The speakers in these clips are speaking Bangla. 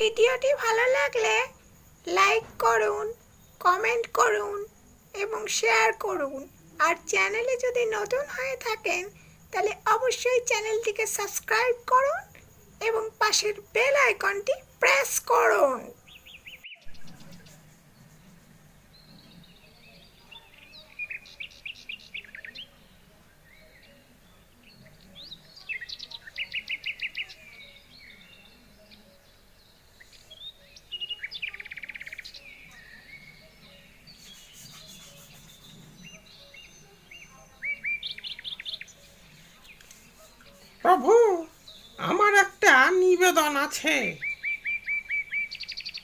ভিডিওটি ভালো লাগলে লাইক করুন, কমেন্ট করুন এবং শেয়ার করুন। আর চ্যানেলে যদি নতুন হয়ে থাকেন, তাহলে অবশ্যই চ্যানেলটিকে সাবস্ক্রাইব করুন এবং পাশের বেল আইকনটি প্রেস করুন। প্রভু আমার একটা নিবেদন আছে।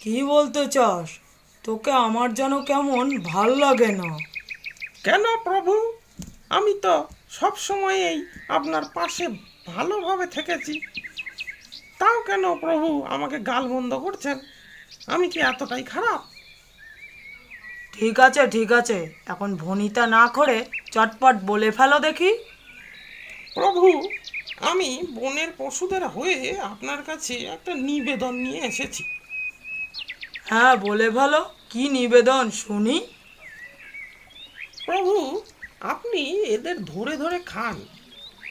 কি বলতে চাস? তোকে আমার যেন কেমন ভালো লাগে না। কেন প্রভু? আমি তো সব সময়ই আপনার পাশে ভালোভাবে থেকেছি। তাও কেন প্রভু আমাকে গাল বন্ধ করছেন? আমি কি এতটাই খারাপ? ঠিক আছে ঠিক আছে। এখন ভনিতা না করে চটপট বলে ফেলো দেখি। প্রভু আমি বনের পশুদের হয়ে আপনার কাছে একটা নিবেদন নিয়ে এসেছি। হ্যাঁ বলে ফেলো কি নিবেদন শুনি? প্রভু আপনি এদের ধরে ধরে খান।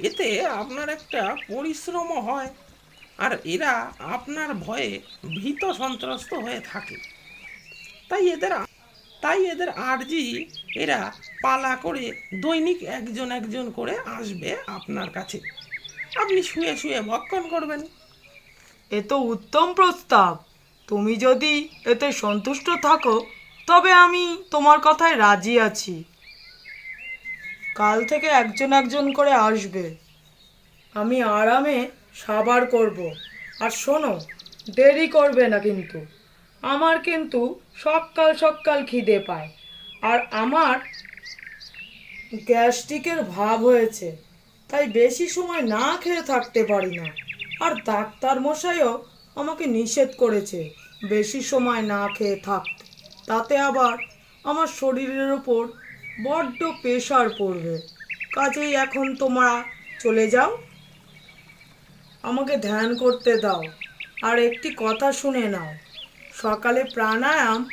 এতে আপনার একটা পরিশ্রমও হয় আর এরা আপনার ভয়ে ভীত সন্ত্রস্ত হয়ে থাকে। তাই এদের তাই এদের আর্জি এরা পালা করে দৈনিক একজন একজন করে আসবে আপনার কাছে। আপনি শুয়ে শুয়ে ভক্ষণ করবেন। এ তো উত্তম প্রস্তাব। তুমি যদি এতে সন্তুষ্ট থাকো, তবে আমি তোমার কথায় রাজি আছি। কাল থেকে একজন একজন করে আসবে। আমি আরামে সাবার করব। আর শোনো, দেরি করবে না কিন্তু। আমার কিন্তু সকাল সকাল খিদে পায়। আর আমার গ্যাস্ট্রিকের ভাব হয়েছে। তাই বেশি সময় না খেয়ে থাকতে পারি না। আর ডাক্তার মশাইও আমাকে নিষেধ করেছে বেশি সময় না খেয়ে থাকতে। তাতে আবার আমার শরীরের ওপর বড্ড প্রেশার পড়বে। কাজেই এখন তোমরা চলে যাও। আমাকে ধ্যান করতে দাও। আর একটি কথা শুনে নাও। সকালে প্রাণায়াম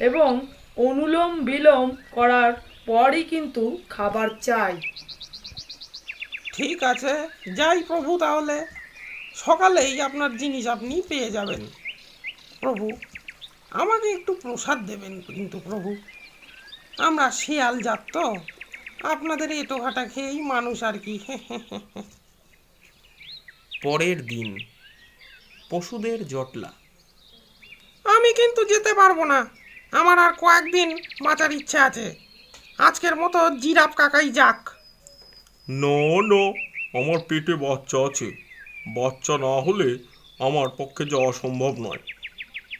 এবং অনুলোম বিলোম করার পরই কিন্তু খাবার চাই। ঠিক আছে যাই প্রভু তাহলে। সকালেই আপনার জিনিস আপনি পেয়ে যাবেন। প্রভু আমাকে একটু প্রসাদ দেবেন কিন্তু প্রভু। আমরা শিয়াল জাত তো আপনাদের এটো খেয়েই মানুষ আর কি। পরের দিন পশুদের জটলা। আমি কিন্তু যেতে পারব না। আমার আর কয়েকদিন বাঁচার ইচ্ছা আছে। আজকের মতো জিরাফ কাকাই যাক। না না আমার পেটে বাচ্চা আছে। বাচ্চা না হলে আমার পক্ষে যাওয়া সম্ভব নয়।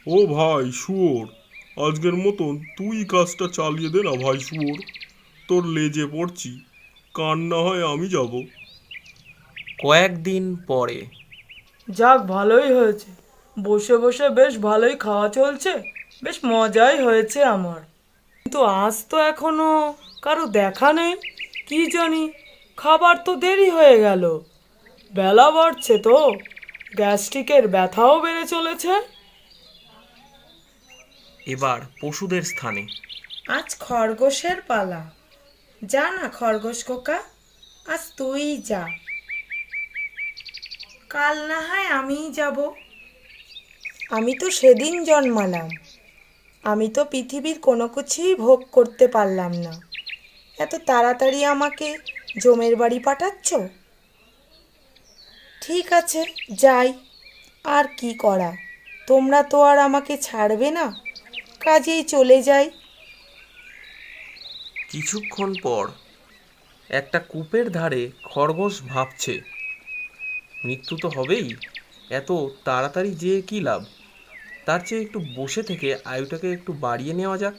ও ভাই শুয়োর আজকের মতন তুই কাজটা চালিয়ে দে না ভাই শুয়োর। তোর লেজে পড়ছি কান না হয় আমি যাব। কয়েকদিন পরে। যাক ভালোই হয়েছে। বসে বসে বেশ ভালোই খাওয়া চলছে বেশ মজাই হয়েছে আমার। কিন্তু আজ তো এখনও কারও দেখা নেই কি জানি। খাবার তো দেরি হয়ে গেল। বেলা বাড়ছে তো। গ্যাস্ট্রিকের ব্যথাও বেড়ে চলেছে। এবার পশুদের স্থানে। আজ খরগোশের পালা। যা না খরগোশ খোকা আজ তুই যা। কাল না হয় আমিই যাব। আমি তো সেদিন জন্মালাম। আমি তো পৃথিবীর কোনো কিছুই ভোগ করতে পারলাম না। এত তাড়াতাড়ি আমাকে জমের বাড়ি পাঠাচ্ছ? ঠিক আছে, যাই। আর কি করা? তোমরা তো আর আমাকে ছাড়বে না। কাজেই চলে যাই। কিছুক্ষণ পর একটা কূপের ধারে খরগোশ ভাবছে, মৃত্যু তো হবেই। এত তাড়াতাড়ি যে কী লাভ? তার চেয়ে একটু বসে থেকে আয়ুটাকে একটু বাড়িয়ে নেওয়া যাক।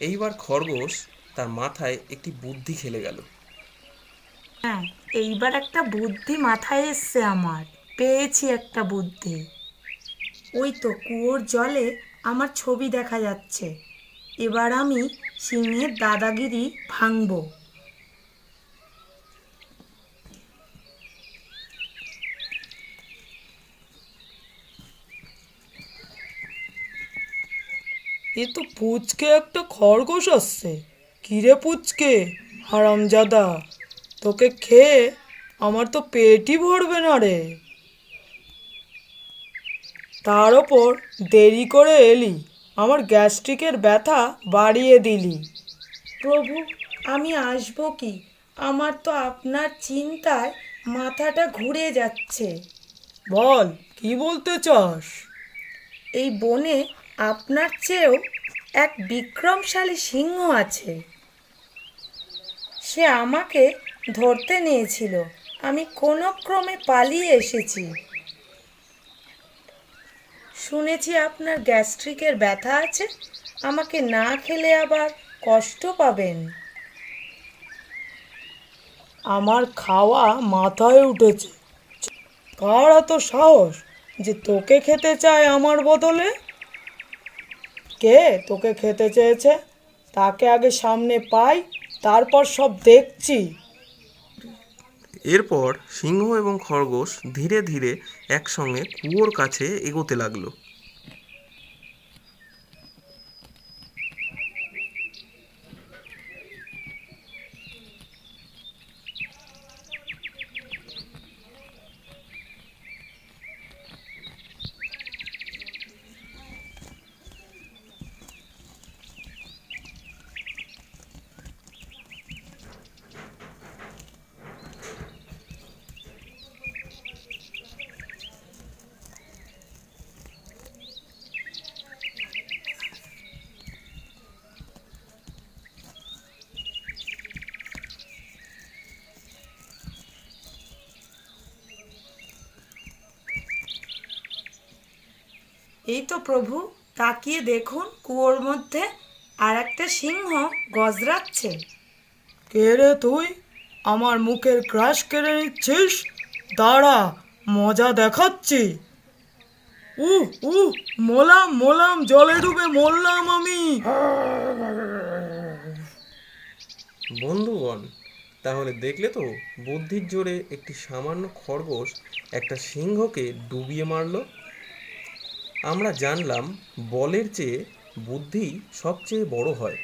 এইবার খরগোশ তার মাথায় একটি বুদ্ধি খেলে গেল। হ্যাঁ এইবার একটা বুদ্ধি মাথায় এসছে আমার। পেয়েছি একটা বুদ্ধি। ওই তো কুয়োর জলে আমার ছবি দেখা যাচ্ছে। এবার আমি সিংহের দাদাগিরি ভাঙব। এ তো পুচকে একটা খরগোশ আসছে। কিরে পুচকে, হারামজাদা? তোকে খেয়ে আমার তো পেটই ভরবে না রে। তার ওপর দেরি করে এলি, আমার গ্যাস্ট্রিকের ব্যথা বাড়িয়ে দিলি। প্রভু, আমি আসব কি? আমার তো আপনার চিন্তায় মাথাটা ঘুরে যাচ্ছে। বল, কি বলতে চাস? এই বনে আপনার চেয়েও এক বিক্রমশালী সিংহ আছে। সে আমাকে ধরতে নিয়েছিল। আমি কোনো ক্রমে পালিয়ে এসেছি। শুনেছি আপনার গ্যাস্ট্রিকের ব্যথা আছে। আমাকে না খেলে আবার কষ্ট পাবেন। আমার খাওয়া মাথায় উঠেছে। কার এত সাহস যে তোকে খেতে চায় আমার বদলে? কে তোকে খেতে চেয়েছে? তাকে আগে সামনে পাই তারপর সব দেখছি। এরপর সিংহ এবং খরগোশ ধীরে ধীরে একসঙ্গে কুয়োর কাছে এগোতে লাগল। এই তো প্রভু তাকিয়ে দেখুন কুয়োর মধ্যে আর একটা সিংহ গজরাচ্ছে। কে রে তুই? আমার মুখের ক্রাশ কেড়ে নিচ্ছিস? দাঁড়া মজা দেখাচ্ছি। উ উ মোলাম মোলাম জলে ডুবে মরলাম আমি। বন্ধুগণ তাহলে দেখলে তো বুদ্ধির জোরে একটি সামান্য খরগোশ একটা সিংহকে ডুবিয়ে মারলো। আমরা জানলাম বলের চেয়ে বুদ্ধি সবচেয়ে বড় হয়।